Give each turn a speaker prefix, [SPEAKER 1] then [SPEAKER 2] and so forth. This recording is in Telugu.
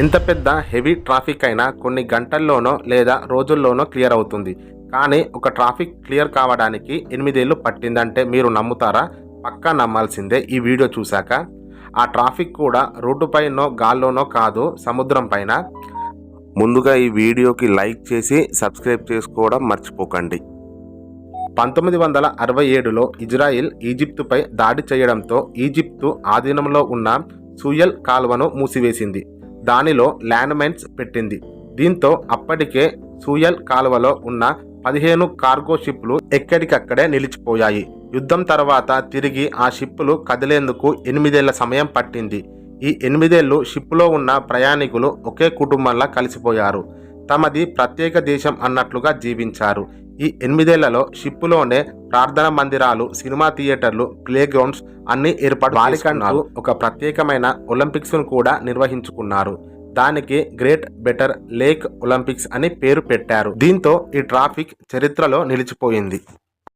[SPEAKER 1] ఎంత పెద్ద హెవీ ట్రాఫిక్ అయినా కొన్ని గంటల్లోనో లేదా రోజుల్లోనో క్లియర్ అవుతుంది. కానీ ఒక ట్రాఫిక్ క్లియర్ కావడానికి ఎనిమిదేళ్ళు పట్టిందంటే మీరు నమ్ముతారా? పక్కా నమ్మాల్సిందే ఈ వీడియో చూశాక. ఆ ట్రాఫిక్ కూడా రోడ్డుపైనో గాల్లోనో కాదు సముద్రం పైన? ముందుగా ఈ వీడియోకి లైక్ చేసి సబ్స్క్రైబ్ చేసుకోవడం మర్చిపోకండి. పంతొమ్మిది వందల అరవై ఏడులో ఇజ్రాయిల్ ఈజిప్తుపై దాడి చేయడంతో ఈజిప్తు ఆధీనంలో ఉన్న సూయల్ కాల్వను మూసివేసింది. దానిలో ల్యాండ్ మైన్స్ పెట్టింది. దీంతో అప్పటికే సూయల్ కాలువలో ఉన్న పదిహేను కార్గో షిప్లు ఎక్కడికక్కడే నిలిచిపోయాయి. యుద్ధం తర్వాత తిరిగి ఆ షిప్పులు కదిలేందుకు ఎనిమిదేళ్ళ సమయం పట్టింది. ఈ ఎనిమిదేళ్ళు షిప్పులో ఉన్న ప్రయాణికులు ఒకే కుటుంబంలా కలిసిపోయారు. తమది ప్రత్యేక దేశం అన్నట్లుగా జీవించారు. ఈ ఎనిమిదేళ్ళలో షిప్పులోనే ప్రార్థన మందిరాలు సినిమా థియేటర్లు ప్లే గ్రౌండ్స్ అన్ని ఏర్పాటు బాలికంటూ ఒక ప్రత్యేకమైన ఒలింపిక్స్ను కూడా నిర్వహించుకున్నారు. దానికి గ్రేట్ బెటర్ లేక్ ఒలింపిక్స్ అని పేరు పెట్టారు. దీంతో ఈ ట్రాఫిక్ చరిత్రలో నిలిచిపోయింది.